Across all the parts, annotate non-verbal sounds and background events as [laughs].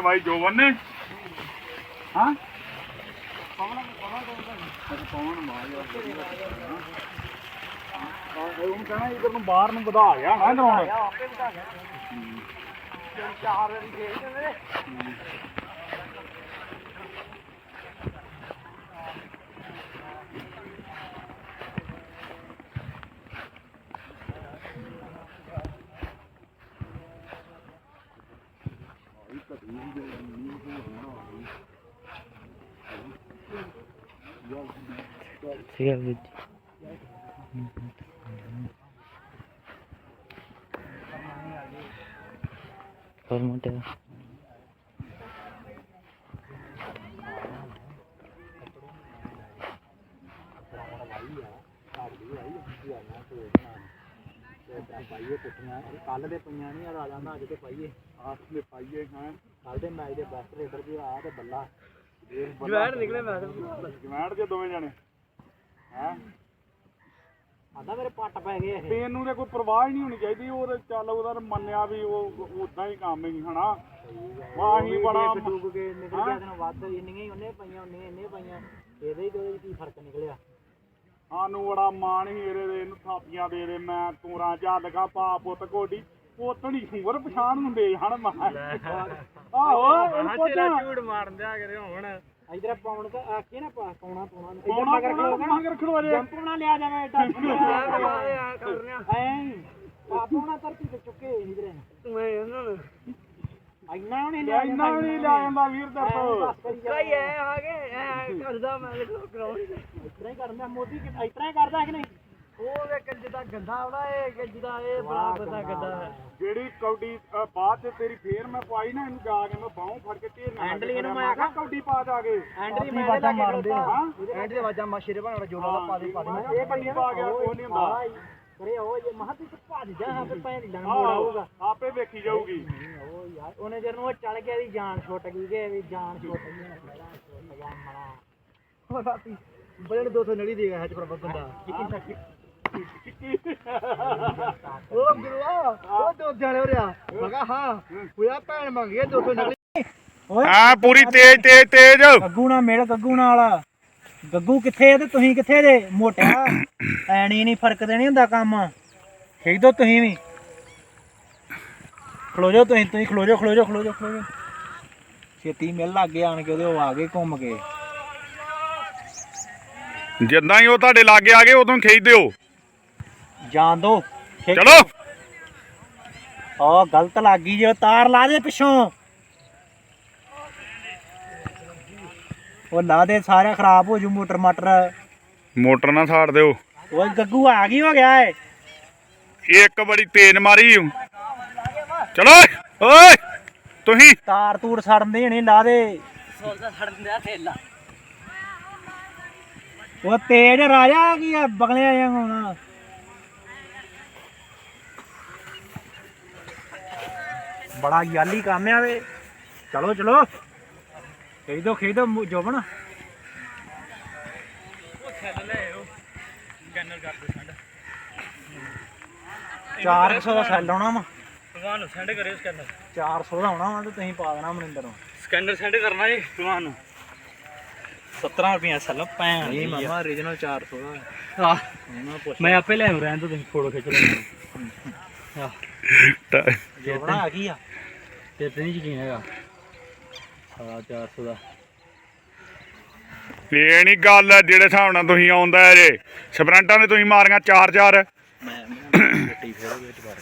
Y Jovan ਨੇ। ਹਾਂ? ਪਵਨ ਪਵਨ ਮਾਰ ਇਧਰ ਨੂੰ ਬਾਹਰ ਨੂੰ ਵਧਾ ਗਿਆ ਨਾ ਗਰਾਉਂਡ ਆਪੇ ਚਾਰ ਵਾਰੀ ਖੇਡਦੇ ਨੇ ਠੀਕ ਹੈ ਵੀਰ ਹੋਰ ਮੋਟੇ ਪਾਈਏ ਪੁੱਠੀਆਂ ਕੱਲ ਦੇ? ਪਈਆਂ ਨਹੀਂ ਰਾਜਾ ਦਾ ਅੱਜ ਤੇ। ਪਾਈਏ ਆਸ ਦੇ ਪਾਈਏ ਹਾਂ ਕੱਲ ਦੇ ਮੈਚ ਦੇ ਬੈਸਟ ਰੇਡਰ ਵੀ ਆ ਤੇ। ਬੱਲਾ ਜਵੈਣ ਨਿਕਲੇ ਮੈਂ ਜਵੈਣ ਦੇ ਦੋਵੇਂ ਜਣੇ। ਹੈ। ਆਂਦਾ ਮੇਰੇ ਪੱਟ ਪੈ ਗਏ ਇਹ। ਤੈਨੂੰ ਤੇ ਕੋਈ ਪਰਵਾਹ ਹੀ ਨਹੀਂ ਹੋਣੀ ਚਾਹੀਦੀ ਉਹ ਤੇ ਚੱਲ ਉਹਦਾ ਤਾਂ ਮੰਨਿਆ ਵੀ ਉਹ ਉਦਾਂ ਹੀ ਕੰਮ ਹੀ ਹਨਾ? ਵਾਹ ਹੀ ਬੜਾ ਡੁੱਬ ਕੇ ਨਿਕਲ ਗਿਆ ਤੈਨੂੰ ਵੱਧ ਇੰਨੀਆਂ ਹੀ ਉਹਨੇ ਪਈਆਂ ਉਹਨੇ ਇੰਨੇ ਪਈਆਂ। ਇਹਦੇ ਹੀ ਤੇ ਕੀ ਫ਼ਰਕ ਨਿਕਲਿਆ? ਸਾਨੂੰ ਬੜਾ ਮਾਣ ਹੀ ਇਹਦੇ ਦੇ ਇਹਨੂੰ ਥਾਪੀਆਂ ਦੇ ਦੇ ਮੈਂ ਤੂਰਾਂ ਝੱਲਗਾ ਪਾ ਪੁੱਤ ਕੋਡੀ ਪੁੱਤ ਨਹੀਂ ਹੋਰ ਪਛਾਣ ਹੁੰਦੇ ਹਣ ਮੈਂ। ਆਹੋ ਇਹਨੂੰ ਪੁੱਛ ਝੂੜ ਮਾਰਨ ਦਿਆ ਕਰੇ ਹੁਣ। ਇਧਰ ਪਾਉਣ ਦਾ ਆਖੀ ਨਾ ਪਾ ਪਾਉਣਾ ਪਾਉਣਾ। ਪਾਉਣਾ ਪਾਉਣਾ ਮਗਰ ਖੜਵਾਰੇ ਜੰਪ ਬਣਾ ਲਿਆ ਜਾਵੇ ਐਡਾ [laughs] ਕਰ ਰਿਹਾ। ਐਂ। ਆ ਪਾਉਣਾ ਧਰਤੀ ਤੇ ਚੁੱਕੇ ਇਧਰ। ਮੈਂ ਇਹਨਾਂ ਨੂੰ। ਇੰਨਾ ਨਹੀਂ ਲਿਆ ਇੰਨਾ ਨਹੀਂ ਲਿਆ ਜਾਂਦਾ ਵੀਰ ਤੇ। ਕਈ ਐ ਆ ਗਏ ਐ ਕਰਦਾ ਮੈਂ ਗਰਾਉਂਡ ਇਤਰਾ ਹੀ ਕਰਦਾ ਮੋਦੀ ਕਿ ਇਤਰਾ ਹੀ ਕਰਦਾ ਕਿ ਨਹੀਂ? ਉਹ ਵੇ ਕੰਜ ਦਾ ਗੰਦਾ ਆਉਣਾ ਇਹ ਕੰਜ ਦਾ ਇਹ ਬੜਾ ਬੰਦਾ ਗੰਦਾ ਜਿਹੜੀ ਕੌਡੀ ਅ, ਬਾਅਦ ਚ ਤੇਰੀ ਫੇਰ ਮੈਂ ਪਾਈ ਨਾ ਇਹਨੂੰ ਜਾ ਕੇ ਮੈਂ ਬਾਹੋਂ ਫੜ ਕੇ ਢੇਰ ਨਾਲ ਹੈਂਡਲ ਇਹਨੂੰ ਮੈਂ ਕਿਹਾ ਕੌਡੀ ਪਾ ਜਾ ਕੇ। ਐਂਡਰੀ ਮੈਂ ਇਹਦੇ ਲਾਗੇ ਖੜੋਤਾ ਐਂਡ ਦੇ ਵਾਜਾਂ ਮਾਸ਼ੇਰੇ ਬਣਾਉਣਾ ਜੋ ਲਾਦਾ ਪਾ ਦੇ ਪਾ ਦੇ। ਇਹ ਬੰਦੀ ਪਾ ਗਿਆ ਕੋਈ ਨਹੀਂ ਹੁੰਦਾ। ਕਰੇ ਉਹ ਇਹ ਮਹਾਂ ਤੂੰ ਭੱਜ ਜਾ ਹਾਂ ਤੇ ਭੈਣ ਲੰਗ ਆਊਗਾ ਆਹੋ, ਆਪੇ ਵੇਖੀ ਜਾਊਗੀ। ਉਹ ਯਾਰ ਉਹਨੇ ਜਦ ਨੂੰ ਉਹ ਚੜ ਗਿਆ ਦੀ ਜਾਨ ਛੁੱਟ ਗਈ ਕਿ ਵੀ ਜਾਨ ਛੁੱਟ ਗਈ। ਮੇਰਾ ਛੁੱਟ ਗਿਆ ਮਣਾ ਉਹ ਰਾਤੀ ਬੜੇ 200 ਨੜੀ ਦੇ ਗਿਆ ਹੱਜ ਪਰ ਬੰਦਾ ਉਹ ਗੁਰੂਆ ਉਹ ਦੋ ਜਾਣੇ ਹੋ ਰਿਆ ਮਗਾ ਹਾਂ ਹੋਇਆ ਭੈਣ ਮੰਗੀ 200 ਨੜੀ ਹਾਂ ਪੂਰੀ ਤੇਜ਼ ਤੇਜ਼ ਤੇਜ਼। ਗੱਗੂ ਨਾਲ ਮਿਲ ਗੱਗੂ ਨਾਲ। ਗੱਗੂ ਕਿੱਥੇ ਤੇ ਤੁਸੀਂ ਕਿੱਥੇ ਜੇ? ਮੋਟਿਆ ਐਣੀ ਨਹੀਂ ਫ਼ਰਕ ਤੇ ਨਹੀਂ ਹੁੰਦਾ ਕੰਮ। ਖੇਡੋ ਤੁਸੀਂ ਵੀ। ਖਲੋ ਜਾਓ ਤੁਸੀਂ ਤੁਸੀਂ ਖਲੋ ਜਾਓ ਖਲੋ ਜਾਓ ਖਲੋ ਜਾਓ ਖਲੋ ਜਾਓ ਛੇਤੀ ਮਿਲ ਲੱਗੇ ਆਣ ਕੇ ਉਹਦੇ ਉਹ ਆ ਗਏ ਘੁੰਮ ਕੇ। ਜਿੱਦਾਂ ਹੀ ਉਹ ਤੁਹਾਡੇ ਲਾਗੇ ਆ ਗਏ ਉਦੋਂ ਖਿੱਚ ਦਿਓ। ਜਾਣ ਦੋ। ਚਲੋ। ਉਹ ਗਲਤ ਲੱਗ ਗਈ ਜੇ ਤਾਰ ਲਾ ਦੇ ਪਿੱਛੋਂ। ਉਹ ਲਾ ਦੇ ਸਾਰਾ ਖਰਾਬ ਹੋ ਜੂ ਮੋਟਰ ਮਟਰ। ਮੋਟਰ ਨਾ ਛਾੜ ਦਿਓ। ਓਏ ਗੱਗੂ ਆ ਗਈ ਹੋ ਗਿਆ ਏ। ਇੱਕ ਬੜੀ ਤੇਜ਼ ਮਾਰੀ। ਚਲੋ ਓਏ ਤੁਸੀਂ। ਤਾਰ ਤੂਰ ਸੜਨ ਦੇ ਨਹੀਂ ਲਾ ਦੇ। ਉਹ ਤੇਜ ਰਾਜਾ ਕੀ ਆ ਬਗਲੇ ਆਇਆ ਹੁਣ। ਬੜਾ ਯਾਲੀ ਕੰਮ ਆ ਵੇ। ਚਲੋ ਚਲੋ। ਖੇਦੋ ਖੇਦੋ ਮੁ- ਜੋਬਨ। ਚਾਰ ਕੁ ਸੌ ਦਾ ਸੈੱਲ ਆਉਣਾ ਵਾ। ਤੁਹਾਨੂੰ ਸੈਂਡ ਕਰਿਓ ਸਕੈਨਰ 400 ਦਾ ਆਉਣਾ ਵਾ ਤੇ ਤੁਸੀਂ ਪਾ ਦੇਣਾ ਮਨਿੰਦਰ ਨੂੰ। ਸਕੈਨਰ ਸੈਂਡ ਕਰਨਾ ਜੀ ਤੁਹਾਨੂੰ 17 ਰੁਪਏ ਸੈੱਲ ਭੈਣ ਨਹੀਂ ਮਾਮਾ origignal 400 ਦਾ। ਆ ਮੈਂ ਆਪੇ ਲੈ ਆਉਂ ਰਹਿਣ ਤੋਂ ਤੁਸੀਂ ਫੋਟੋ ਖਿੱਚ ਲੈਣਾ ਆ ਜੋਬਣਾ ਆ ਗਈ ਆ। ਤੇ ਤੇ ਨਹੀਂ ਯਕੀਨ ਹੈਗਾ। ਸਾਲਾ 400 ਦਾ। ਇਹ ਨਹੀਂ ਗੱਲ ਜਿਹੜੇ ਹਿਸਾਬ ਨਾਲ ਤੁਸੀਂ ਆਉਂਦਾ ਹੈ ਜੇ। ਸਪਰੰਟਾਂ ਨੇ ਤੁਸੀਂ ਮਾਰੀਆਂ ਚਾਰ ਚਾਰ। ਮੈਂ ਗੱਟੀ ਫੇਰ ਵਿੱਚ ਵੜ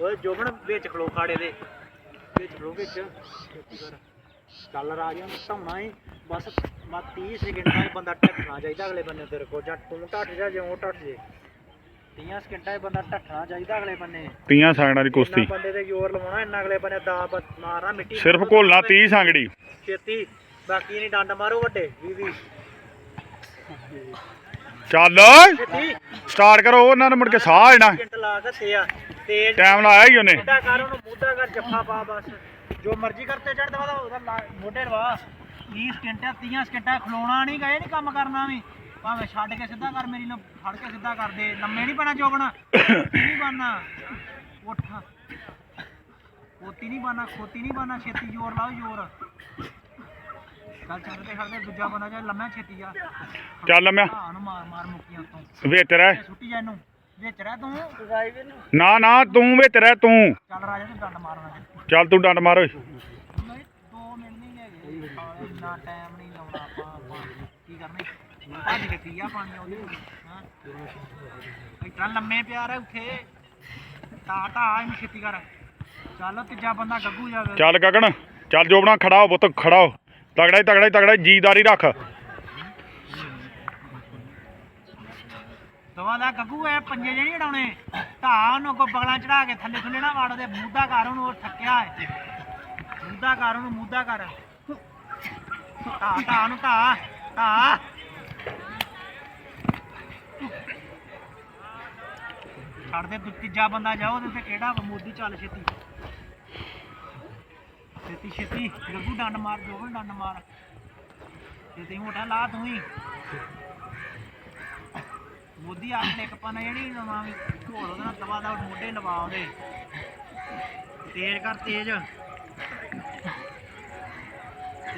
ਓਏ ਜੋਬਣ ਵਿੱਚ ਖਲੋ ਖਾੜੇ ਦੇ। ਵਿੱਚ ਖਲੋ ਵਿੱਚ। ਛੇਤੀ ਕਰ ਕਲਰ ਆ ਗਿਆ ਧੌਣਾ ਹੀ। ਬਸ ਬਸ 30 ਸਕਿੰਟਾਂ 'ਚ ਬੰਦਾ ਟੱਟਣਾ ਚਾਹੀਦਾ ਅਗਲੇ ਬੰਨੇ ਤੇਰੇ ਕੋਲ। ਜਾਂ ਤੂੰ ਟੱਟ ਜਾ ਜਿਉਂ ਟੱਟ ਜੇ। 30 ਸਕਿੰਟਾਂ 'ਚ ਬੰਦਾ ਟੱਟਣਾ ਚਾਹੀਦਾ ਅਗਲੇ ਬੰਨੇ। ਤੀਆਂ ਸਾਂਗੜਾਂ ਦੀ ਇੰਨਾ ਕੁਸ਼ਤੀ। ਬੰਦੇ ਤੇ ਜ਼ੋਰ ਲਵਾਉਣਾ ਇੰਨਾ ਅਗਲੇ ਬੰਨੇ ਦਾ ਮਾਰਨਾ ਮਿੱਟੀ ਸਿਰਫ ਘੋਲਣਾ 30 ਸਾਂਗੜੀ। ਛੇਤੀ ਬਾਕੀ ਨਹੀਂ ਡੰਡ ਮਾਰੋ ਵੱਡੇ 20 20 ਚੱਲ। ਸਟਾਰਟ ਕਰੋ ਉਹਨਾਂ ਨੇ ਮੁੜ ਕੇ ਸਾਹ ਆਣਾ ਸਕਿੰਟ ਲਾ ਕੇ ਤੇ ਆ ਤੇਜ਼। ਟਾਈਮ ਲਾਇਆ ਹੀ ਉਹਨੇ। ਮੁੱਦਾ ਕਰ ਉਹਨੂੰ ਮੁੱਦਾ ਕਰ ਜੱਫਾ ਪਾ ਬਸ। ਜੋ ਮਰਜ਼ੀ ਕਰਤੇ ਚੜ ਦਵਾ ਉਹਦਾ ਲਾ- ਮੋਢੇ ਰਵਾ 30 ਸਕਿੰਟਾਂ 30 ਸਕਿੰਟਾਂ ਖਲੋਣਾ ਨਹੀਂ ਗਏ ਨਹੀਂ ਕੰਮ ਕਰਨਾ ਵੀ। ਭਾਵੇਂ ਛੱਡ ਕੇ ਸਿੱਧਾ ਕਰ ਮੇਰੀ ਨੂੰ ਫੜ ਕੇ ਸਿੱਧਾ ਕਰ ਦੇ। ਲੰਮੇ ਨਹੀਂ ਪੈਣਾ ਜੋਗਣਾ ਨਹੀਂ ਬਣਨਾ। ਉੱਠ। ਖੋਤੀ ਨਹੀਂ ਬਾਨਾ ਖੋਤੀ ਨਹੀਂ ਬਾਨਾ ਛੇਤੀ ਜ਼ੋਰ ਲਾਓ ਜ਼ੋਰ। ਚੱਲ ਚੱਲ ਤੇ ਖੜਦੇ ਦੂਜਾ ਬੰਦਾ ਜੇ ਲੰਮਾ ਛੇਤੀ ਆ ਚੱਲ ਲੰਮਿਆ ਹਾਂ ਨੂੰ ਮਾਰ ਮਾਰ ਮੁੱਕੀਆਂ ਉੱਤੋਂ। ਵਿੱਚ ਰਹਿ। ਸੁੱਟੀ ਜਾ ਇਹਨੂੰ। ਵਿੱਚ ਰਹਿ ਤੂੰ। ਨਾ। ਨਾ ਤੂੰ ਵਿੱਚ ਰਹਿ ਤੂੰ। ਚੱਲ ਰਾਜਾ ਤੂੰ ਡੰਡ ਮਾਰਨਾ। ਚੱਲ ਤੂੰ ਡੰਡ ਮਾਰ ਓਏ। ਨਹੀਂ ਦੋ ਮਿੰਟ ਨਹੀਂ ਹੈਗੇ। ਇੰਨਾ ਟਾਈਮ ਨਹੀਂ ਲਾਉਣਾ ਆਪਾਂ। ਕੀ ਕਰਨਾ? ਭੱਜ ਕੇ ਪੀਆ ਪਾਣੀ ਉਹਦੇ ਹਾਂ। ਇਤਨਾ ਲੰਮੇ ਪਿਆਰ ਹੈ ਉੱਥੇ। ਤਾ ਤਾ ਇਹਨੂੰ ਛੇਤੀ ਕਰ। ਚੱਲ ਤੀਜਾ ਬੰਦਾ ਗੱਗੂ ਜਾਵੇ ਚੱਲ ਗਗਨ ਚੱਲ ਜੋਬਣਾ ਖੜਾ ਹੋ ਪੁੱਤ ਖੜਾ ਹੋ। ਤਗੜਾ ਹੀ ਤਗੜਾ ਹੀ ਤਗੜਾ ਜੀਦਾਰੀ ਰੱਖ। ਦਵਾ ਦਾ ਗੱਗੂ ਐ ਪੰਜੇ ਜਿਹੜੇ ਉਡਾਉਣੇ ਢਾ ਉਹਨੂੰ ਕੋ ਬਗਲਾਂ ਚੜਾ ਕੇ ਥੱਲੇ ਥੱਲੇ ਨਾ ਵਾੜ ਦੇ ਮੂਦਾ ਕਰ ਉਹਨੂੰ ਉਹ ਠੱਕਿਆ ਹੈ ਮੂਦਾ ਕਰ ਉਹਨੂੰ ਮੂਦਾ ਕਰ। ਢਾ ਢਾ ਨੂੰ ਢਾ ਢਾ ਛੱਡ ਦੇ ਦੂ- ਤੀਜਾ ਬੰਦਾ ਜਾਓ ਉਹਦੇ ਤੇ ਕਿਹੜਾ ਵਾ, ਮੋਦੀ ਚੱਲ ਛੇਤੀ। ਛੇਤੀ ਛੇਤੀ ਗੱਗੂ ਡੰਡ ਮਾਰ ਜੋਗਨ ਡੰਡ ਮਾਰ। ਛੇਤੀ ਮੋਟਾ ਲਾ ਤੂੰ ਹੀ। ਮੋਦੀ ਆ ਇੱਕ ਪਨ ਜਿਹੜੀ ਲਵਾਂਗੇ ਢੋਲ ਉਹਦੇ ਨਾਲ ਦਵਾ ਦਾ ਮੋਢੇ ਲਵਾ ਉਹਦੇ। ਤੇਜ਼ ਕਰ ਤੇਜ਼।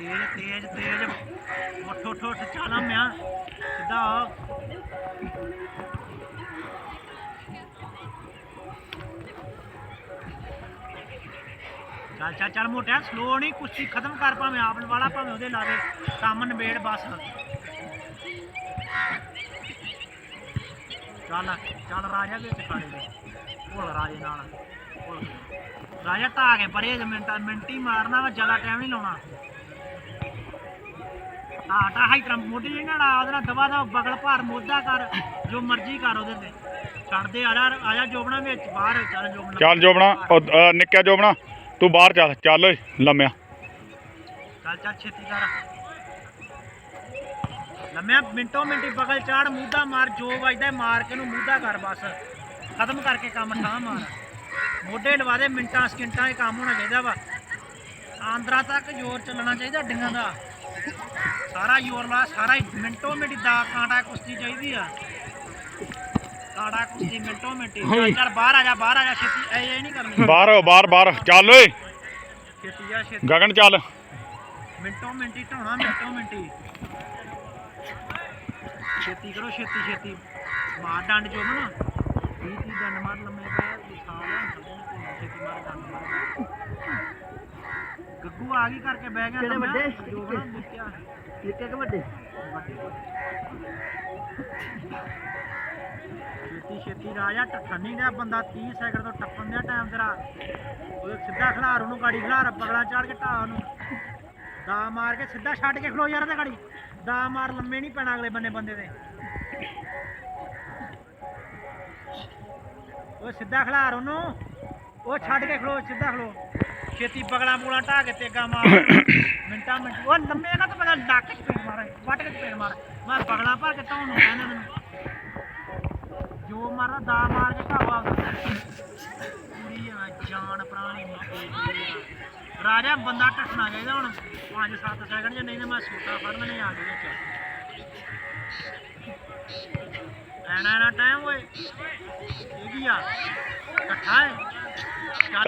ਤੇਜ਼ ਤੇਜ਼ ਤੇਜ਼। ਉੱਠ ਉੱਠ ਉੱਠ, ਚਾਲਾ ਮਿਆ। ਸਿੱਧਾ ਚੱਲ ਚੱਲ ਚੱਲ ਮੋਟਿਆ ਸਲੋ ਨਹੀਂ, ਕੁਸ਼ਤੀ ਖਤਮ ਕਰ ਭਾਵੇਂ ਆਪ ਵਾਲਾ, ਭਾਵੇਂ ਉਹਦੇ ਲਾਵੇ ਕੰਮ ਨਿਬੇੜ ਬਸ। ਚੱਲ ਚੱਲ ਰਾਜਾ ਵਿੱਚ ਖੜੇ ਨੇ। ਭੁੱਲ ਰਾਜੇ ਨਾਲ। ਭੁੱਲ। ਰਾਜਾ ਢਾ ਕੇ ਪਰੇ ਜੇ ਮਿੰਟ ਮਿੰਟ ਹੀ ਮਾਰਨਾ ਵਾ, ਜ਼ਿਆਦਾ ਟਾਈਮ ਨਹੀਂ ਲਾਉਣਾ। ਢਾ ਹਾਈ ਤਰ੍ਹਾਂ ਮੋਢੀ ਨਹੀਂ ਨਾ ਉਹਦੇ ਨਾਲ ਦਵਾ ਦਾ ਬਗਲ ਭਾਰ ਮੋਢਾ ਕਰ ਜੋ ਮਰਜ਼ੀ ਕਰ ਉਹਦੇ ਤੇ। ਛੱਡ ਦੇ ਆ ਜਾ ਆ ਜਾ ਜੋਬਣਾ ਵਿੱਚ ਬਾਹਰ ਚੱਲ ਜੋਬਣਾ। ਚੱਲ ਜੋਬਣਾ ਉਹ, ਅ, ਨਿੱਕਿਆ ਜੋਬਣਾ ਤੂੰ ਬਾਹਰ ਚੱਲ ਚੱਲ ਓਏ ਲੰਮਿਆ। ਚੱਲ ਚੱਲ ਛੇਤੀ ਕਰ। ਲੰਮਿਆ ਮਿੰਟੋ ਮਿੰਟੀ ਬਗਲ ਚਾੜ ਮੂਧਾ ਮਾਰ ਜੋ ਵੱਜਦਾ ਮਾਰ ਕੇ ਨੂੰ ਮੂਧਾ ਕਰ ਬਸ। ਖਤਮ ਕਰਕੇ ਕੰਮ ਠਾਹ ਮਾਰ। ਮੋਢੇ ਲਵਾ ਦੇ ਮਿੰਟਾਂ ਸਕਿੰਟਾਂ 'ਚ ਕੰਮ ਹੋਣਾ ਚਾਹੀਦਾ ਵਾ। ਆਂਦਰਾ ਤੱਕ ਜ਼ੋਰ ਚੱਲਣਾ ਚਾਹੀਦਾ ਡਿੰਗਾਂ ਦਾ। ਸਾਰਾ ਜ਼ੋਰ ਲਾ ਸਾਰਾ ਹੀ ਮਿੰਟੋ ਮਿੰਟੀ ਦਾ ਕਾਂਟਾ ਕੁਸ਼ਤੀ ਚਾਹੀਦੀ ਆ। ਕਾਂਟਾ ਕੁਸ਼ਤੀ ਮਿੰਟੋ ਮਿੰਟੀ ਚੱਲ ਚੱਲ ਬਾਹਰ ਆ ਜਾ ਬਾਹਰ ਆ ਜਾ ਛੇਤੀ। ਐ ਇਹ ਨਹੀਂ ਕਰਨੀ। ਬਾਹਰ ਹੋ, ਬਾਹਰ ਬਾਹਰ। ਚੱਲ ਓਏ। ਛੇਤੀ ਜਾ ਛੇਤੀ। ਗਗਨ ਚੱਲ। ਮਿੰਟੋ ਮਿੰਟੀ ਢਾਉਣਾ ਮਿੰਟੋ ਮਿੰਟੀ ਛੇਤੀ ਕਰੋ ਛੇਤੀ ਛੇਤੀ। ਮਾਰ ਡੰਡ ਜੋ ਨਾ। ਵੀਹ ਤੀਹ ਡੰਡ ਮਾਰ ਲੰਮੇ ਪੈ। ਵਿਛਾਲ ਛੇਤੀ ਮਾਰ ਡੰਡ ਮਾਰ। ਗੱਗੂ ਆ ਗਈ ਕਰਕੇ ਬਹਿ ਗਿਆ ਲੰਮਾ। ਜੋ ਨਾ ਨਿੱਕਿਆ ਨਿੱਕੇ ਕਿ ਵੱਡੇ? ਛੇਤੀ ਛੇਤੀ ਰਾਜਾ ਟੱਠਣ ਨਹੀਂ ਰਿਹਾ ਬੰਦਾ 30 ਸੈਕਿੰਡ ਤੋਂ ਟੱਪਣ ਦਾ ਟਾਈਮ ਤੇਰਾ। ਉਹ ਸਿੱਧਾ ਖਿਲਾਰ ਉਹਨੂੰ ਗਾੜੀ, ਖਿਲਾਰ ਪਗਲਾ ਚਾੜ ਕੇ ਢਾ ਉਹਨੂੰ। ਦਾ ਮਾਰ ਕੇ ਸਿੱਧਾ ਛੱਡ ਕੇ ਖਲੋ ਯਾਰ ਤੇ ਗਾੜੀ। ਦਾ ਮਾਰ ਲੰਮੇ ਨਹੀਂ ਪੈਣਾ ਅਗਲੇ ਬੰਨੇ ਬੰਦੇ ਦੇ। ਉਹ ਸਿੱਧਾ ਖਿਲਾਰ ਉਹਨੂੰ। ਉਹ ਛੱਡ ਕੇ ਖਲੋ, ਸਿੱਧਾ ਖਲੋ। ਛੇਤੀ ਪਗਲਾ ਪੂਲਾ ਢਾ ਕੇ ਤੇਗਾ ਮਾਰ। ਮਿੰਟਾਂ ਮਿੰਟ। ਉਹ ਲੰਮੇ ਨਾ ਤਾਂ ਪਤਾ ਡੱਕ ਚ ਪੇੜ ਮਾਰ, ਵੱਟ ਕੇ ਪੇੜ ਮਾਰ। ਮੈਂ ਪਗਲਾ ਭਰ ਕੇ ਢਾਉਣ ਨੂੰ ਕਹਿੰਦਾ ਮੈਨੂੰ ਜੋ ਮਾਰਦਾ ਦਾ ਮਾਰ ਕੇ ਢਾਵਾ ਪੂਰੀ ਆ ਜਾਨ ਪ੍ਰਾਣੀ ਮਾਪੇ ਰਾਜਾ ਬੰਦਾ ਟੱਟਣਾ ਚਾਹੀਦਾ ਹੁਣ। 5-7 ਸੈਕਿੰਡ ਜੇ ਨਹੀਂ ਤਾਂ ਮੈਂ ਸੂਟਾ ਫੜਨ ਨਹੀਂ ਆ ਗਈ ਵਿੱਚ। ਐਨਾ ਐਨਾ ਟਾਈਮ ਓਏ। ਇਹ ਕੀ ਆ?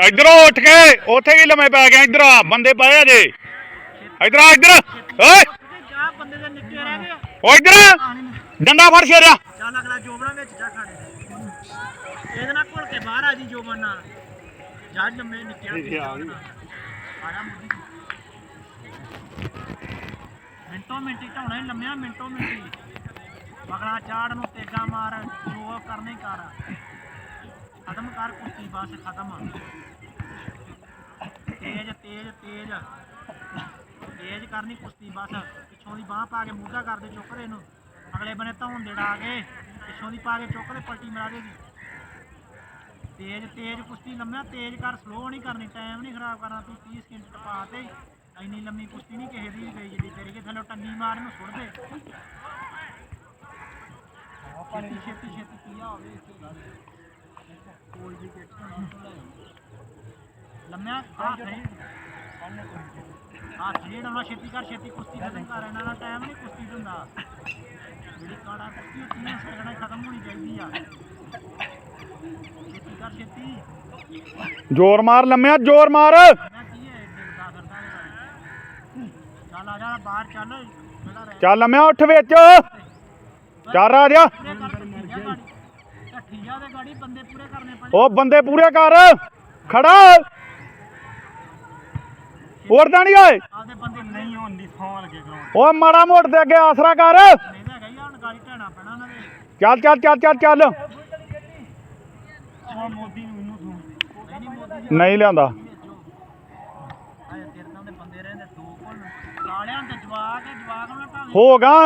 ਇਧਰੋਂ ਉੱਠ ਕੇ, ਉੱਥੇ ਕੀ ਲੰਮੇ ਪੈ ਗਿਆ ਇਧਰ ਆ। ਬੰਦੇ ਪਏ ਆ ਜੇ ਇਧਰ ਆ ਇਧਰ। ਓਏ। ਉੱਠ ਕੇ ਜਾ ਬੰਦੇ ਦੇ ਨਿੱਕੇ ਰਹਿ ਗਏ ਆ। ਓ ਇਧਰ। ਡੰਡਾ ਫੜ ਛੇੜਿਆ ਚੱਲ ਅਗਲਾ ਜੋਬਣਾ ਵਿੱਚ ਜਾ ਖਾਣੇ ਇਹਦੇ ਨਾਲ ਘੁਲ ਕੇ ਬਾਹਰ ਆ ਜੀ ਜੋਬਨ ਨਾਲ। ਜਾ ਲੰਮੇ ਆ ਮੁੱਢੀ ਮਿੰਟੋ ਮਿੰਟੀ ਢਾਉਣਾ ਹੀ ਲੰਮਿਆ ਮਿੰਟੋ ਮਿੰਟੀ। ਬਗਲਾ ਚਾੜ ਨੂੰ ਤੇਗਾ ਮਾਰ ਜੋ ਕਰਨੇ ਕਰ। ਖਤਮ ਕਰ ਕੁਸ਼ਤੀ ਬਸ ਖਤਮ। ਤੇਜ ਤੇਜ ਤੇਜ। ਤੇਜ ਕਰਨੀ ਕੁਸ਼ਤੀ ਬਸ। ਪਿੱਛੋਂ ਦੀ ਬਾਹ ਪਾ ਕੇ ਮੂਧਾ ਕਰਦੇ ਚੁੱਕਦੇ ਇਹਨੂੰ ਅਗਲੇ ਬੰਨੇ ਧੌਣ ਦੇੜਾ ਕੇ ਪਿੱਛੋਂ ਦੀ ਪਾ ਕੇ ਚੁੱਕਦੇ ਪਲਟੀ ਮਰਾ ਦੇਗੀ ਤੇਜ਼ ਤੇਜ਼ ਕੁਸ਼ਤੀ ਲੰਮਿਆ ਤੇਜ਼ ਕਰ ਸਲੋ ਨਹੀਂ ਕਰਨੀ ਟਾਈਮ ਨਹੀਂ ਖਰਾਬ ਕਰਨਾ। ਤੂੰ 30 ਸਕਿੰਟ ਟਪਾ ਤੇ ਇੰਨੀ ਲੰਮੀ ਕੁਸ਼ਤੀ ਨਹੀਂ ਕਿਸੇ ਦੀ ਗਈ ਜਿਹੜੀ ਤੇਰੀ ਕਿ ਥੱਲੇ ਟੰਨੀ ਮਾਰ ਨੂੰ ਸੁੱਟ ਦੇ। ਛੇਤੀ ਛੇਤੀ ਛੇਤੀ ਪੀਆ ਹੋਵੇ ਇੱਥੇ ਲਾ ਦੇ ਕੋਈ ਵੀ ਕਿੱਟ ਲੰਮਿਆ ਆ ਖੜੀ। ਆ ਖੜੀ ਨਾ ਛੇਤੀ ਕਰ ਛੇਤੀ ਕੁਸ਼ਤੀ ਖਤਮ ਕਰ ਇਹਨਾਂ ਦਾ ਟਾਈਮ ਨਹੀਂ ਕੁਸ਼ਤੀ ਚ ਹੁੰਦਾ। ਜਿਹੜੀ ਕਾੜਾ ਕੁਸ਼ਤੀ ਉਹ 30 ਸੈਕਿੰਡਾਂ 'ਚ ਖਤਮ ਹੋਣੀ ਚਾਹੀਦੀ ਆ। ਛੇਤੀ ਕਰ ਛੇਤੀ। ਜ਼ੋਰ ਮਾਰ ਲੰਮਿਆ ਜ਼ੋਰ ਮਾਰ। ਚੱਲ ਆ ਜਾ ਬਾਹਰ ਚੱਲ ਜਿਹੜਾ ਰਹਿ ਚੱਲ ਲੰਮਿਆ ਉੱਠ ਵਿੱਚ। ਚੱਲ ਆ ਜਾ ਗਾੜੀ ਬੰਦੇ ਪੂਰੇ ਕਰਨੇ ਪੈਣੇ। ਉਹ ਬੰਦੇ ਪੂਰੇ ਕਰ। ਖੜਾ। ਉੜਦਾ ਨਹੀਂ ਓਏ। ਆਪਦੇ ਬੰਦੇ ਨਹੀਂ ਹੋਣ ਦੀ ਲਗੇ ਗਰਾਉਂਡ ਓਏ ਮਾੜਾ ਮੋੜ ਦੇ ਅੱਗੇ ਆਸਰਾ ਕਰ। ਨਹੀਂ ਤਾਂ ਆ, ਹੁਣ ਗਾੜੀ ਢਾਣਾ ਪੈਣਾ ਉਹਨਾਂ ਦੇ। ਚੱਲ ਚੱਲ ਚੱਲ ਚੱਲ ਚੱਲ। ਉਹ ਮੋਦੀ ਨੂੰ ਇਹਨੂੰ ਸੌਂ ਨਹੀਂ ਮੋਦੀ ਨਹੀਂ ਲਿਆਂਦਾ ਹੈ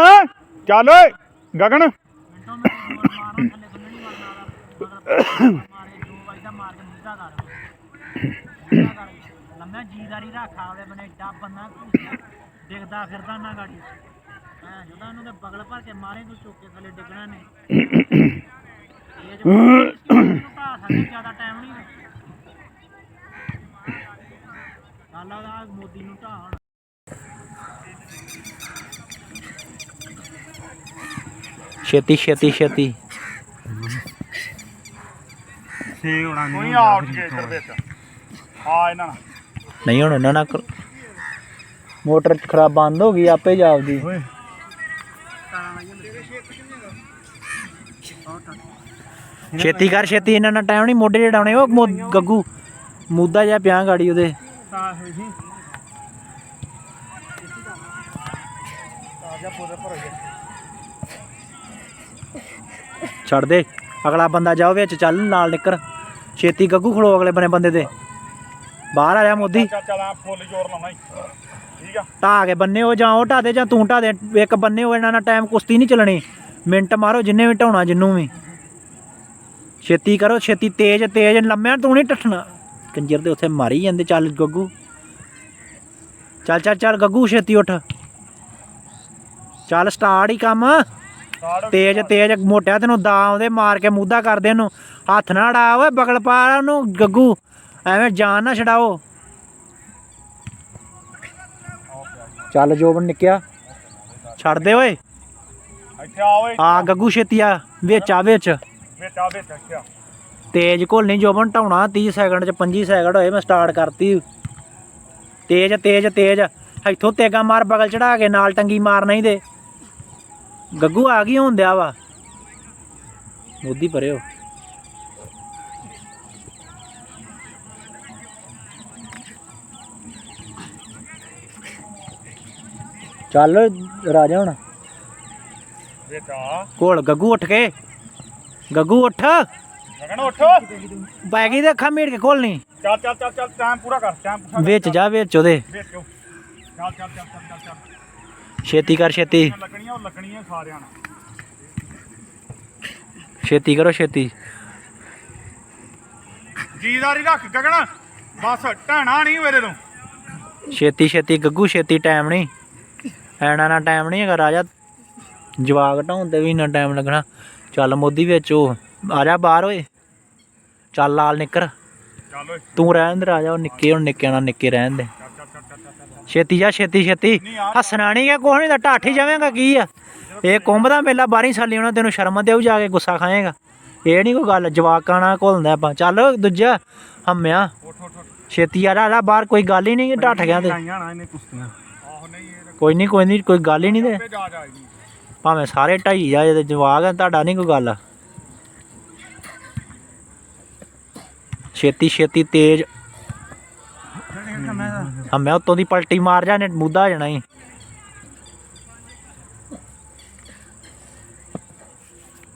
ਗਾ? ਚੱਲ ਓਏ ਗਗਨ ਮਿੰਟੋ ਮੈਂ ਜੋਰ ਮਾਰਾਂ ਥੱਲੇ ਥੱਲੇ ਨਹੀਂ ਮਰਨਾ ਮਗਰ ਮਾਰੇ ਜੋ ਵਜਦਾ ਮਾਰ ਕੇ ਮੁੱਦਾ ਕਰ ਮੁੱਦਾ ਕਰ ਲੰਮਾ ਜੀਦਾਰੀ ਰੱਖ ਆਵੇ ਬਨੇ ਬੰਦਾ ਘੁੰਸਿਆ ਡਿੱਗਦਾ ਫਿਰਦਾ ਨਾ ਗਾੜੀ ਹਾਂ ਜਦੋਂ ਉਹਨੂੰ ਤੇ ਬਗਲ ਭਰ ਕੇ ਮਾਰੇ ਤੂੰ ਚੁੱਕ ਕੇ ਥੱਲੇ ਡਿੱਗਣਾ ਨੇ ਇਹ ਜੋ ਢਾ ਸਕਦੇ ਜ਼ਿਆਦਾ ਟਾਈਮ ਨਹੀਂ ਚੱਲ ਆ ਮੋਦੀ ਨੂੰ ਢਾ ਹੁਣ ਛੇਤੀ ਛੇਤੀ ਛੇਤੀ। ਸੇ ਉਡਾਂ ਕੋਈ ਆ ਉੱਠ ਕੇ ਇੱਧਰ ਵਿੱਚ। ਆ ਇਹਨਾਂ ਨਾਲ। ਨਹੀਂ ਹੁਣ ਉਹਨਾਂ ਨਾਲ ਕਰ- ਮੋਟਰ ਖਰਾਬ ਬੰਦ ਹੋ ਗਈ ਆਪੇ ਜਾਪਦੀ। ਛੇਤੀ ਕਰ ਛੇਤੀ। ਇਹਨਾਂ ਨਾਲ ਟਾਈਮ ਨਹੀਂ ਮੋਢੇ ਜੜਾਉਣੇ ਉਹ ਮੋ- ਗੱਗੂ ਮੁੱਦਾ ਜਿਹਾ ਪਿਆ ਗਾੜੀ ਉਹਦੇ। ਤਾਂ ਹੋਈ ਸੀ ਛੱਡ ਦੇ। ਅਗਲਾ ਬੰਦਾ ਜਾਓ ਵਿੱਚ ਚੱਲ ਨਾਲ ਨਿਕਰ। ਛੇਤੀ ਗੱਗੂ ਖੜੋ ਅਗਲੇ ਬਨੇ ਬੰਦੇ ਦੇ ਬਾਹਰ ਆ ਜਾ ਮੋਦੀ। ਚੱਲ ਆ ਫੁੱਲ ਜ਼ੋਰ ਲਾਉਣਾ ਈ ਠੀਕ ਆ। ਢਾ ਕੇ ਬੰਨੇ ਹੋ ਜਾਂ ਉਹ ਢਾ ਦੇ ਜਾਂ ਤੂੰ ਢਾ ਦੇ। ਇੱਕ ਬੰਨੇ ਹੋ ਇਹਨਾਂ ਨਾਲ ਟਾਈਮ ਕੁਸ਼ਤੀ ਨਹੀਂ ਚੱਲਣੀ। ਮਿੰਟ ਮਾਰੋ ਜਿੰਨੇ ਵੀ ਢਾਉਣਾ ਜਿੰਨੂੰ ਵੀ। ਛੇਤੀ ਕਰੋ ਛੇਤੀ ਤੇਜ਼ ਤੇਜ਼। ਲੰਮਿਆਂ ਤੂੰ ਨਹੀਂ ਟੱਟਣਾ। ਕੰਜਰ ਦੇ ਉੱਥੇ ਮਾਰੀ ਜਾਂਦੇ ਚੱਲ ਗੱਗੂ। ਚੱਲ ਚੱਲ ਚੱਲ ਗੱਗੂ ਛੇਤੀ ਉੱਠ। ਚੱਲ ਸਟਾਰਟ ਹੀ ਕੰਮ। ਤੇਜ਼ ਤੇਜ਼ ਮੋਟਿਆ ਤੈਨੂੰ ਦਾ ਆਉਂਦੇ ਮਾਰ ਕੇ ਮੁੱਦਾ ਕਰਦੇ ਉਹਨੂੰ। ਹੱਥ ਨਾ ਅੜਾ ਓਏ ਬਗਲ ਪਾ ਉਹਨੂੰ ਗੱਗੂ। ਐਵੇਂ ਜਾਨ ਨਾ ਛਡਾਓ। ਚੱਲ ਜੋਬਨ ਨਿਕਿਆ। ਛੱਡ ਦੇ ਓਏ। ਇੱਥੇ ਆ ਓਏ। ਆ ਗੱਗੂ ਛੇਤੀ ਆ ਵਿੱਚ ਆ ਵਿੱਚ। ਵਿੱਚ ਆ ਵਿੱਚ ਆ ਤੇਜ਼ ਘੋਲਣੀ ਜੋਬਨ ਢਾਉਣਾ 30 ਸੈਕਿੰਡ ਚ 25 ਸੈਕਿੰਡ ਹੋਏ ਮੈਂ ਸਟਾਰਟ ਕਰਤੀ। ਤੇਜ਼ ਤੇਜ਼ ਤੇਜ਼। ਇੱਥੋਂ ਤੇਗਾ ਮਾਰ ਬਗਲ ਚੜਾ ਕੇ ਨਾਲ ਟੰਗੀ ਮਾਰ ਨਹੀਂ ਦੇ। ਗੱਗੂ ਆ ਗਈ ਹੁੰਦਿਆ ਵਾ। ਮੋਦੀ ਪਰਿਓ ਚੱਲ ਰਾਜਾ ਹੁਣ। ਆ ਘੋਲ ਗੱਗੂ ਉੱਠ ਕੇ। ਗੱਗੂ ਉੱਠ। ਗਗਨ ਉੱਠ। ਗਈ ਤੇ ਅੱਖਾਂ ਮੀਟ ਕੇ ਖੋਲਣੀ ਚੱਲ ਚੱਲ ਚੱਲ ਚੱਲ ਟਾਈਮ ਪੂਰਾ ਕਰ ਟਾਈਮ ਪੂਰਾ। ਵਿੱਚ ਜਾ ਵਿੱਚ ਉਹਦੇ। ਵਿੱਚ। ਚੱਲ ਚੱਲ ਚੱਲ ਚੱਲ ਚੱਲ ਚੱਲ। ਛੇਤੀ ਕਰ ਛੇਤੀ। ਲੱਗਣੀਆਂ ਉਹ ਲੱਗਣੀਆਂ ਸਾਰਿਆਂ ਨਾਲ। ਛੇਤੀ ਕਰੋ ਛੇਤੀ। ਜੀਦਾਰੀ ਰੱਖ ਗਗਨ। ਬਸ ਢਾਣਾ ਨਹੀਂ ਮੇਰੇ ਤੋਂ। ਛੇਤੀ ਛੇਤੀ ਗੱਗੂ ਛੇਤੀ ਟਾਈਮ ਨਹੀਂ। ਐਣਾ ਨਾ ਟਾਈਮ ਨਹੀਂ ਹੈਗਾ ਰਾਜਾ। ਜਵਾਗ ਢਾਉਣ ਤੇ ਵੀ ਇੰਨਾ ਟਾਈਮ ਲੱਗਣਾ। ਚੱਲ ਮੋਦੀ ਵਿੱਚ ਉਹ ਆ ਜਾ ਬਾਹਰ ਓਏ। ਚੱਲ ਲਾਲ ਨਿੱਕਰ। ਚੱਲ ਓਏ। ਤੂੰ ਰਹਿਣ ਦੇ ਰਾਜਾ ਉਹ ਨਿੱਕੇ ਹੁਣ ਨਿੱਕੇ ਨਾਲ ਨਿੱਕੇ ਰਹਿਣ ਦੇ। ਛੇਤੀ ਜਾ ਛੇਤੀ ਛੇਤੀ। ਹੱਸਣਾ ਨਹੀਂ ਕੁਛ ਨਹੀਂ ਤਾਂ ਢਾਠੀ ਜਾਵੇਂਗਾ ਕੀ ਆ? ਇਹ ਕੁੰਭ ਦਾ ਮੇਲਾ 12 ਸਾਲੀ ਹੋਣਾ ਤੈਨੂੰ ਸ਼ਰਮ ਦੇਉ ਜਾ ਕੇ ਗੁੱਸਾ ਖਾਏਗਾ। ਇਹ ਨਹੀਂ ਕੋਈ ਗੱਲ ਜਵਾਕਾਂ ਨਾਲ ਘੁਲਦਾ ਆਪਾਂ। ਚੱਲ ਦੂਜਾ ਹੰਮਿਆ। ਛੇਤੀ ਆ ਜਾ ਬਾਹਰ ਕੋਈ ਗੱਲ ਹੀ ਨਹੀਂ ਢੱਠ ਗਿਆ ਤੇ ਕੋਈ ਨਹੀਂ ਕੋਈ ਨਹੀਂ ਕੋਈ ਗੱਲ ਹੀ ਨਹੀਂ ਤੇ। ਭਾਵੇਂ ਸਾਰੇ ਢਾਈ ਜਾ ਤੇ ਜਵਾਗ ਆ ਤੁਹਾਡਾ ਨਹੀਂ ਕੋਈ ਗੱਲ। ਛੇਤੀ ਛੇਤੀ ਤੇਜ਼। ਹੰਮਿਆ ਉੱਤੋਂ ਦੀ ਪਲਟੀ ਮਾਰ ਜਾ ਨੇ ਮੁੱਦਾ ਹੋ ਜਾਣਾ ਹੀ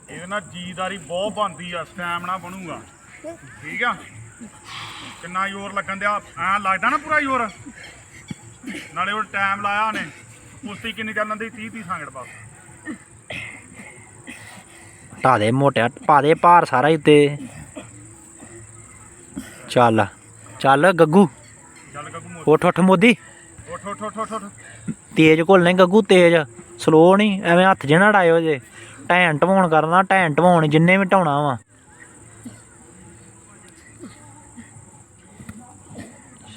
ਇਹਦੇ ਨਾਲ ਜੀਦਾਰੀ ਬਹੁਤ ਬਣਦੀ ਆ ਸਟੈਮਨਾ ਬਣੂਗਾ। ਠੀਕ ਆ? ਕਿੰਨਾ ਜ਼ੋਰ ਲੱਗਣ ਦਿਆ ਐ ਲੱਗਦਾ ਨਾ ਪੂਰਾ ਜ਼ੋਰ? ਨਾਲੇ ਉਹ ਟਾਈਮ ਲਾਇਆ ਉਹਨੇ। ਕੁਸ਼ਤੀ ਕਿੰਨੀ ਚੱਲਣ ਦੀ? 30 30 ਸੰਗੜ ਬਸ। ਢਾ ਦੇ ਮੋਟਿਆ ਪਾ ਦੇ ਭਾਰ ਸਾਰਾ ਹੀ ਤੇ ਚੱਲ ਚੱਲ ਗੱਗੂ। ਚੱਲ ਗੱਗੂ ਮੋੜ ਉੱਠ ਉੱਠ ਮੋਦੀ। ਉੱਠ ਉੱਠ ਉੱਠ ਉੱਠ ਤੇਜ਼ ਘੁਲਨੇ ਗੱਗੂ ਤੇਜ਼। ਸਲੋ ਨਹੀਂ ਐਵੇਂ ਹੱਥ ਜੇ ਨਾ ਡਾਇਓ ਜੇ। ਟੈਂ ਢਵਾਉਣ ਕਰਨਾ ਟੈਂ ਢਵਾਉਣ ਜਿੰਨੇ ਵੀ ਢਾਉਣਾ ਵਾ।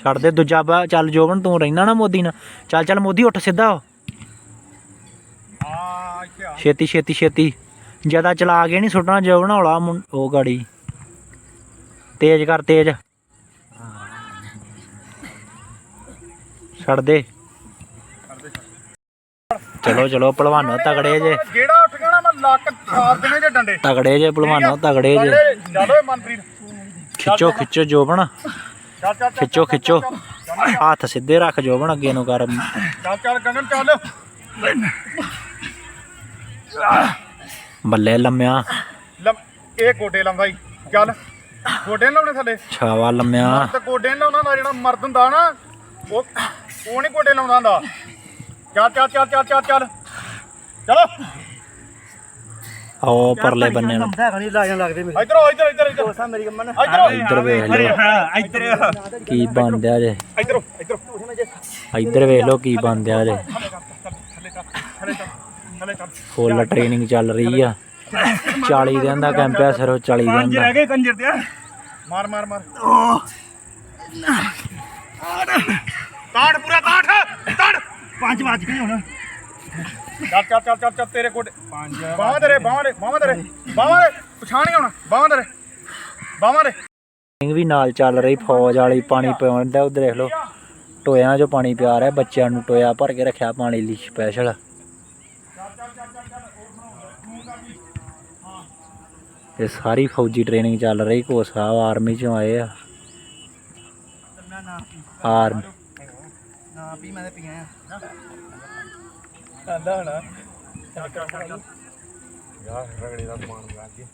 ਛੱਡ ਦੇ ਦੂਜਾ ਬਾ ਚੱਲ ਜੋਬਨ ਤੂੰ ਰਹਿਣਾ ਨਾ ਮੋਦੀ ਨਾਲ। ਚੱਲ ਚੱਲ ਮੋਦੀ ਉੱਠ ਸਿੱਧਾ ਹੋ। ਛੇਤੀ ਛੇਤੀ ਛੇਤੀ। ਜ਼ਿਆਦਾ ਚਲਾ ਕੇ ਨਹੀਂ ਸੁੱਟਣਾ ਜੋਬਨ ਹੌਲਾ ਉਹ ਗਾੜੀ। ਤੇਜ਼ ਕਰ ਤੇਜ਼। ਛੱਡ ਦੇ। ਚਲੋ ਚਲੋ ਪਹਿਲਵਾਨੋ ਤਗੜੇ ਜੇ। ਜਿਹੜਾ ਉੱਠ ਗਿਆ ਨਾ ਮੈਂ ਲੱਕ ਸਾਰ ਦੇਣੇ ਜੇ ਡੰਡੇ। ਤਗੜੇ ਜੇ ਪਹਿਲਵਾਨੋ ਤਗੜੇ ਜੇ। ਚੱਲ ਮਨਪ੍ਰੀਤ ਖਿੱਚੋ ਖਿੱਚੋ ਚੱਲ, ਖਿੱਚੋ ਖਿੱਚੋ। ਹੱਥ ਸਿੱਧੇ ਰੱਖ ਜੋਬਨ ਅੱਗੇ ਨੂੰ ਕਰ। ਚੱਲ ਚੱਲ ਗਗਨ ਚੱਲ। ਬੱਲੇ ਲੰਮਿਆ। ਲੰਮ ਇਹ ਗੋਡੇ ਲਾਉਂਦਾ ਈ ਚੱਲ। ਗੋਡੇ ਲਾਉਣੇ ਥੱਲੇ। ਛਾਵਾ ਲੰਮਿਆ। ਤੇ ਗੋਡੇ ਨੀ ਲਾਉਂਦਾ ਹੁੰਦਾ ਜਿਹੜਾ ਮਰਦ ਹੁੰਦਾ ਨਾ ਉਹ ਉਹ ਨਹੀਂ ਗੋਡੇ ਲਾਉਂਦਾ ਹੁੰਦਾ। ਚੱਲ ਚੱਲ ਚੱਲ ਚੱਲ ਚੱਲ ਚੱਲ। ਚਲੋ। ਆਓ ਪਰਲੇ ਬੰਨੇ ਨੂੰ। ਲੰਦਾ ਨਹੀਂ ਲਾਜਣ ਲੱਗਦੇ ਮੇਰੇ ਇਧਰੋ ਇਧਰ ਇਧਰ ਇਧਰ। ਦੋਸਤਾਂ ਮੇਰੀ ਕੰਮਨ। ਇਧਰੋ। ਇੱਧਰ ਵੇਖ ਲਓ। ਇੱਧਰ ਕੀ ਬਣਦਿਆ ਜੇ? ਇਧਰੋ ਇਧਰੋ। ਇੱਧਰ ਵੇਖ ਲਓ ਕੀ ਬਣਦਿਆ ਜੇ। ਫੁੱਲ ਟ੍ਰੇਨਿੰਗ ਚੱਲ ਰਹੀ ਆ। 40 ਦਿਨ ਦਾ ਕੈਂਪ ਆ ਸਿਰੋਂ 40 ਦਿਨ ਦਾ। ਗਏ ਕੰਜਰ ਤੇ। ਮਾਰ ਮਾਰ ਮਾਰ। ਤਾੜ ਪੂਰਾ ਤਾੜ ਤਾੜ। ਪੰਜ ਵੱਜ ਗਏ ਹੁਣ। ਚੱਲ ਚੱਲ ਚੱਲ ਚੱਲ ਚੱਲ ਤੇਰੇ ਕੋਲ ਪੰਜ ਬਾਹਾਂ ਤੇਰੇ ਬਾਹਾਂ ਦੇ ਬਾਹਾਂ ਤੇਰੇ ਬਾਹਾਂ ਦੇ ਪਛਾਣ ਹੀ ਆਉਣਾ ਬਾਹਾਂ ਤੇਰੇ ਬਾਹਾਂ ਦੇ ਟ੍ਰੇਨਿੰਗ ਵੀ ਨਾਲ ਚੱਲ ਰਹੀ ਫੌਜ ਵਾਲੀ ਪਾਣੀ ਪਿਆਉਣ ਦਾ ਉਧਰ ਦੇਖ ਲਓ। ਟੋਇਆਂ 'ਚੋਂ ਪਾਣੀ ਪਿਆ ਰਿਹਾ ਬੱਚਿਆਂ ਨੂੰ ਟੋਇਆ ਭਰ ਕੇ ਰੱਖਿਆ ਪਾਣੀ ਲਈ ਸਪੈਸ਼ਲ ਇਹ ਸਾਰੀ ਫੌਜੀ ਟ੍ਰੇਨਿੰਗ ਚੱਲ ਰਹੀ ਕੋਸ ਸਾਹਿਬ ਆਰਮੀ 'ਚੋਂ ਆਏ ਆ। ਆਰਮ ਨਾ ਪੀ ਮੈਂ ਤੇ ਪੀਆ ਆ। ਆਂਦਾ ਹਣਾ। ਯਾਰ ਰਗੜੇ ਦਾ ਸਮਾਨ ਲੱਗ ਗਿਆ